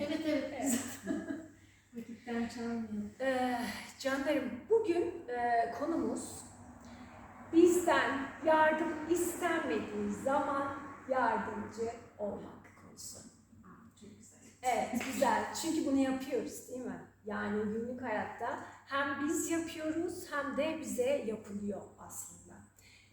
Evet evet. Vakitten çalmıyor. Ee, canlarım bugün e, konumuz bizden yardım istenmediği zaman yardımcı olmak konusu. Çok güzel. Evet güzel çünkü bunu yapıyoruz değil mi? Yani günlük hayatta hem biz yapıyoruz hem de bize yapılıyor aslında.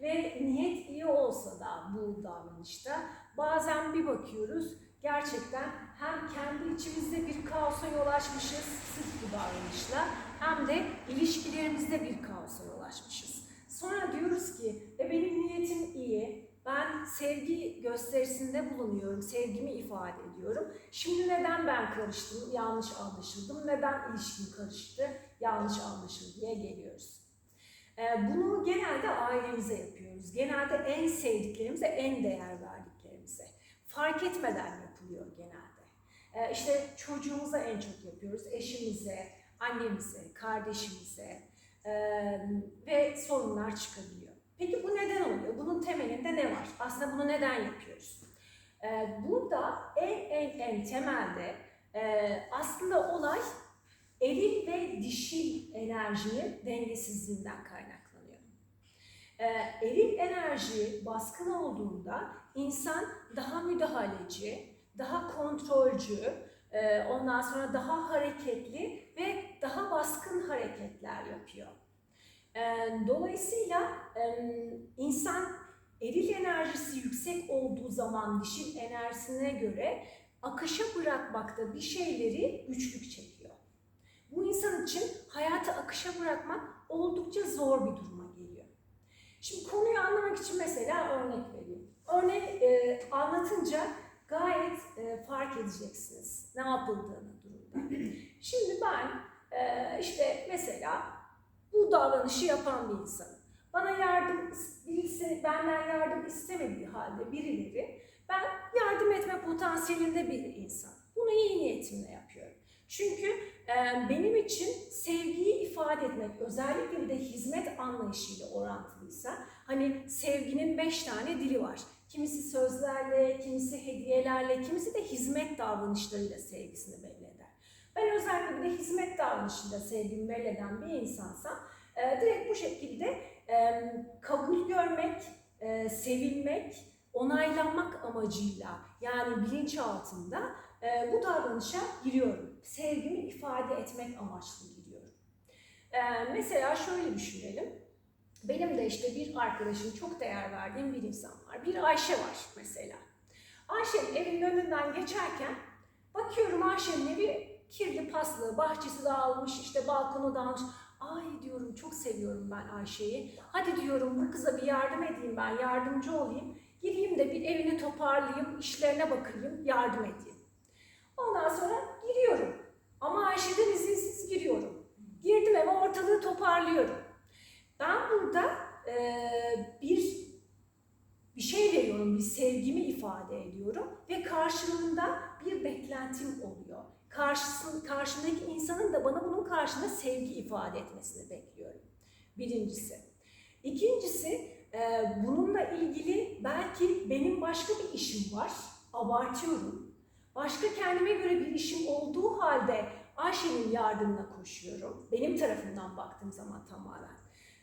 Ve niyet iyi olsa da bu davranışta bazen bir bakıyoruz gerçekten hem kendi içimizde bir kaosa yol açmışız sırf bu davranışla hem de ilişkilerimizde bir kaosa yol açmışız. Sonra diyoruz ki e benim niyetim iyi, ben sevgi gösterisinde bulunuyorum, sevgimi ifade ediyorum. Şimdi neden ben karıştım, yanlış anlaşıldım, neden ilişkim karıştı, yanlış anlaşıldı diye geliyoruz. Ee, Bunu genelde ailemize yapıyoruz. Genelde en sevdiklerimize, en değer verdiklerimize. Fark etmeden yapılıyor genelde. Ee, İşte çocuğumuza en çok yapıyoruz, eşimize, annemize, kardeşimize ee, ve sorunlar çıkabiliyor. Peki bu neden oluyor? Bunun temelinde ne var? Aslında bunu neden yapıyoruz? Ee, Burada en en en temelde e, aslında olay eril ve dişil enerjinin dengesizliğinden kaynaklanıyor. Ee, eril enerji baskın olduğunda insan daha müdahaleci, daha kontrolcü, e, ondan sonra daha hareketli ve daha baskın hareketler yapıyor. Ee, Dolayısıyla e, insan eril enerjisi yüksek olduğu zaman dişil enerjisine göre akışa bırakmakta bir şeyleri güçlük çekiyor. Bu insan için hayatı akışa bırakmak oldukça zor bir duruma geliyor. Şimdi konuyu anlamak için mesela örnek vereyim. Örneği e, anlatınca gayet e, fark edeceksiniz ne yapıldığını durumda. Şimdi ben e, işte mesela bu davranışı yapan bir insanım. Bana yardım, birisi benden yardım istemediği halde birileri, ben yardım etme potansiyelinde bir insan. Bunu iyi niyetimle yapıyorum. Çünkü e, benim için sevgiyi ifade etmek, özellikle bir de hizmet anlayışıyla orantılıysa, hani sevginin beş tane dili var. Kimisi sözlerle, kimisi hediyelerle, kimisi de hizmet davranışlarıyla sevgisini belli eder. Ben özellikle bir de hizmet davranışıyla sevgimi belli eden bir insansam, e, direkt bu şekilde e, kabul görmek, e, sevilmek, onaylanmak amacıyla yani bilinçaltında e, bu davranışa giriyorum. Sevgimi ifade etmek amaçlı giriyorum. E, mesela şöyle düşünelim. Benim de işte bir arkadaşım, çok değer verdiğim bir insan var. Bir Ayşe var mesela. Ayşe'nin evinin önünden geçerken bakıyorum Ayşe'nin evi kirli paslı, bahçesi dağılmış, işte balkonu dağılmış. Ay diyorum çok seviyorum ben Ayşe'yi. Hadi diyorum bu kıza bir yardım edeyim ben, yardımcı olayım. Gireyim de bir evini toparlayayım, işlerine bakayım, yardım edeyim. Ondan sonra giriyorum. Ama Ayşe'den izinsiz giriyorum. Girdim eve ortalığı toparlıyorum. Ben burada eee, bir bir şey veriyorum, bir sevgimi ifade ediyorum ve karşılığında bir beklentim oluyor. Karşısın, karşımdaki insanın da bana bunun karşında sevgi ifade etmesini bekliyorum. Birincisi. İkincisi, e, bununla ilgili belki benim başka bir işim var, abartıyorum. Başka kendime göre bir işim olduğu halde Ayşe'nin yardımına koşuyorum. Benim tarafından baktığım zaman tamamen.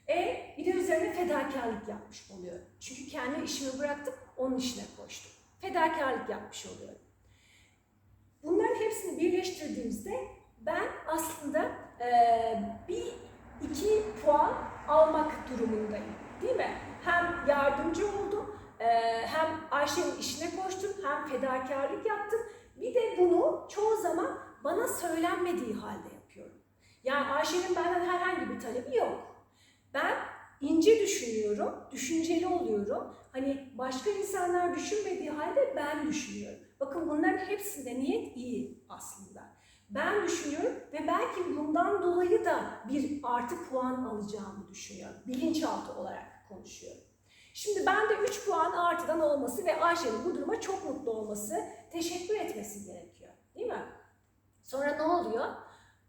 E bir de üzerine fedakarlık yapmış oluyorum. Çünkü kendi işimi bıraktım, onun işine koştum. Fedakarlık yapmış oluyorum. Bunların hepsini birleştirdiğimizde ben aslında eee, bir iki puan almak durumundayım. Değil mi? Hem yardımcı oldum, eee, hem Ayşe'nin işine koştum, hem fedakarlık yaptım. Bir de bunu çoğu zaman bana söylenmediği halde yapıyorum. Yani Ayşe'nin benden herhangi bir talebi yok. Ben ince düşünüyorum, düşünceli oluyorum. Hani başka insanlar düşünmediği halde ben düşünüyorum. Bakın bunların hepsinde niyet iyi aslında. Ben düşünüyorum ve belki bundan dolayı da bir artı puan alacağımı düşünüyorum. Bilinçaltı olarak konuşuyorum. Şimdi ben de 3 puan artıdan olması ve Ayşe'nin bu duruma çok mutlu olması, teşekkür etmesi gerekiyor. Değil mi? Sonra ne oluyor?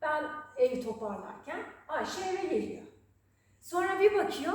Ben evi toparlarken Ayşe eve geliyor. Sonra bir bakıyor,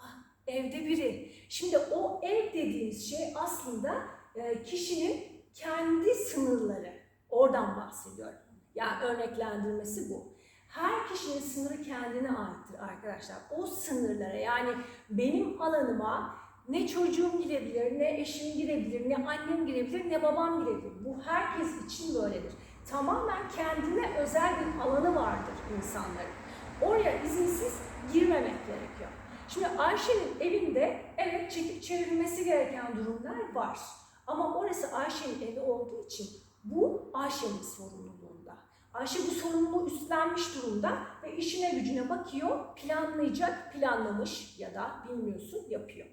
ah, evde biri. Şimdi o ev dediğimiz şey aslında e, kişinin kendi sınırları. Oradan bahsediyorum. Yani örneklendirmesi bu. Her kişinin sınırı kendine aittir arkadaşlar. O sınırlara yani benim alanıma ne çocuğum girebilir, ne eşim girebilir, ne annem girebilir, ne babam girebilir. Bu herkes için böyledir. Tamamen kendine özel bir alanı vardır insanların. Oraya izinsiz girmemek gerekiyor. Şimdi Ayşe'nin evinde evet çekip çevirmesi gereken durumlar var. Ama orası Ayşe'nin evi olduğu için bu Ayşe'nin sorumluluğunda. Ayşe bu sorumluluğu üstlenmiş durumda ve işine gücüne bakıyor, planlayacak, planlamış ya da bilmiyorsun yapıyor.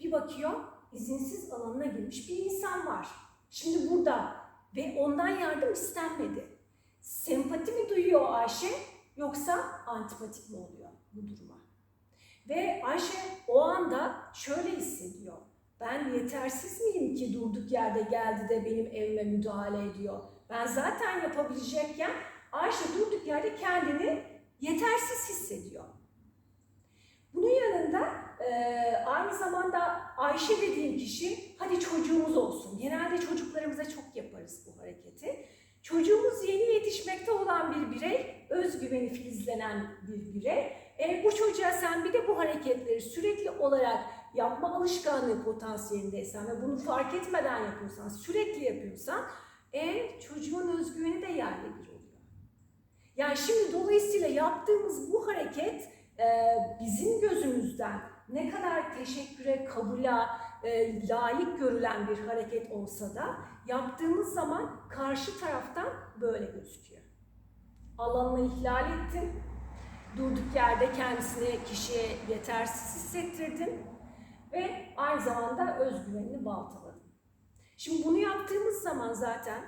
Bir bakıyor, izinsiz alanına girmiş bir insan var. Şimdi burada ve ondan yardım istenmedi. Sempati mi duyuyor Ayşe yoksa antipatik mi oluyor bu duruma? Ve Ayşe o anda şöyle hissediyor. Ben yetersiz miyim ki durduk yerde geldi de benim evime müdahale ediyor? Ben zaten yapabilecekken Ayşe durduk yerde kendini yetersiz hissediyor. Bunun yanında e, aynı zamanda Ayşe dediğim kişi hadi çocuğumuz olsun. Genelde çocuklarımıza çok yaparız bu hareketi. Çocuğumuz yeni yetişmekte olan bir birey, özgüveni filizlenen bir birey. E, bu çocuğa sen bir de bu hareketleri sürekli olarak yapma alışkanlığı potansiyelindeysen ve bunu fark etmeden yapıyorsan, sürekli yapıyorsan e, çocuğun özgüveni de yerle bir oluyor. Yani şimdi dolayısıyla yaptığımız bu hareket e, bizim gözümüzden ne kadar teşekküre, kabula e, layık görülen bir hareket olsa da yaptığımız zaman karşı taraftan böyle gözüküyor. Alanını ihlal ettin, durduk yerde kendisini kişiye yetersiz hissettirdin ve aynı zamanda özgüvenini baltaladın. Şimdi bunu yaptığımız zaman zaten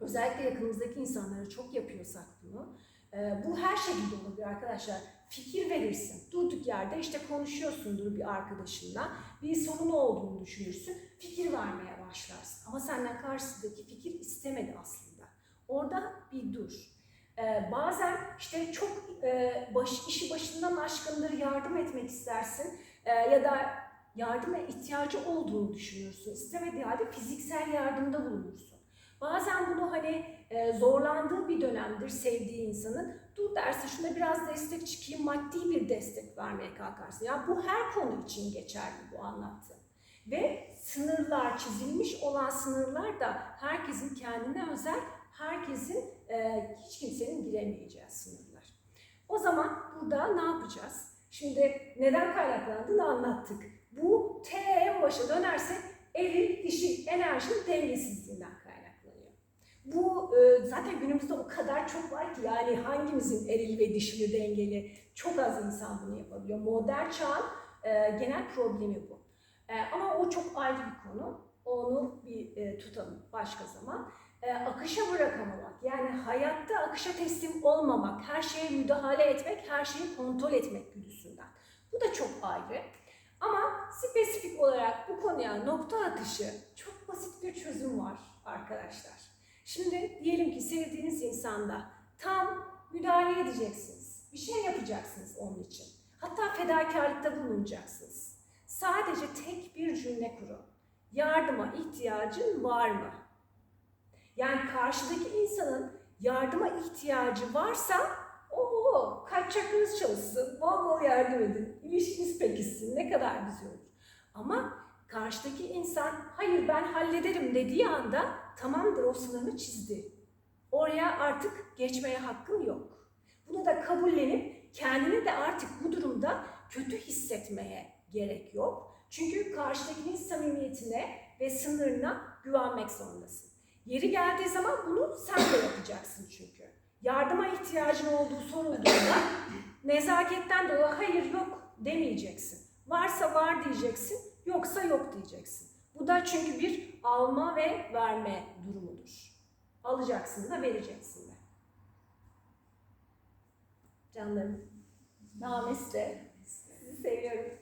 özellikle yakınımızdaki insanlara çok yapıyorsak bunu, e, bu her şekilde olabilir arkadaşlar. Fikir verirsin. Durduk yerde işte konuşuyorsundur bir arkadaşınla. Bir sorun olduğunu düşünürsün. Fikir vermeye başlarsın. Ama senden karşısındaki fikir istemedi aslında. Orada bir dur. Ee, bazen işte çok e, baş, işi başından aşkındır, yardım etmek istersin. Ee, ya da yardıma ihtiyacı olduğunu düşünürsün. İstemediği halde fiziksel yardımda bulunursun. Bazen bunu hani e, zorlandığı bir dönemdir sevdiği insanın. Dur dersin şuna biraz destek çıkayım, maddi bir destek vermeye kalkarsın. Ya bu her konu için geçerli bu anlattığım. Ve sınırlar, çizilmiş olan sınırlar da herkesin kendine özel, herkesin e, hiç kimsenin giremeyeceği sınırlar. O zaman burada ne yapacağız? Şimdi neden kaynaklandığını anlattık. Bu T en başa dönersek eril dişi enerjinin dengesizliğinden. Bu e, zaten günümüzde o kadar çok var ki yani hangimizin eril ve dişili dengeli çok az insan bunu yapabiliyor. Modern çağın e, genel problemi bu. E, ama o çok ayrı bir konu. Onu bir tutalım başka zaman. Akışa bırakamamak, yani hayatta akışa teslim olmamak, her şeye müdahale etmek, her şeyi kontrol etmek güdüsünden. Bu da çok ayrı. Ama spesifik olarak bu konuya nokta atışı çok basit bir çözüm var arkadaşlar. Şimdi diyelim ki sevdiğiniz insanda tam müdahale edeceksiniz. Bir şey yapacaksınız onun için. Hatta fedakarlıkta bulunacaksınız. Sadece tek bir cümle kurun. Yardıma ihtiyacın var mı? Yani karşıdaki insanın yardıma ihtiyacı varsa o kaç çakranız çalışsın, bol bol yardım edin, ilişkiniz pekişsin, ne kadar güzel olur. Ama karşıdaki insan hayır ben hallederim dediği anda tamamdır o sınırını çizdi. Oraya artık geçmeye hakkın yok. Bunu da kabullenip kendini de artık bu durumda kötü hissetmeye gerek yok. Çünkü karşıdakinin samimiyetine ve sınırına güvenmek zorundasın. Yeri geldiği zaman bunu sen de yapacaksın çünkü. Yardıma ihtiyacın olduğu sorulduğunda nezaketten dolayı hayır yok demeyeceksin. Varsa var diyeceksin, yoksa yok diyeceksin. Bu da çünkü bir alma ve verme durumudur. Alacaksın da vereceksin de. Canlarım, nameste. Sizi seviyorum.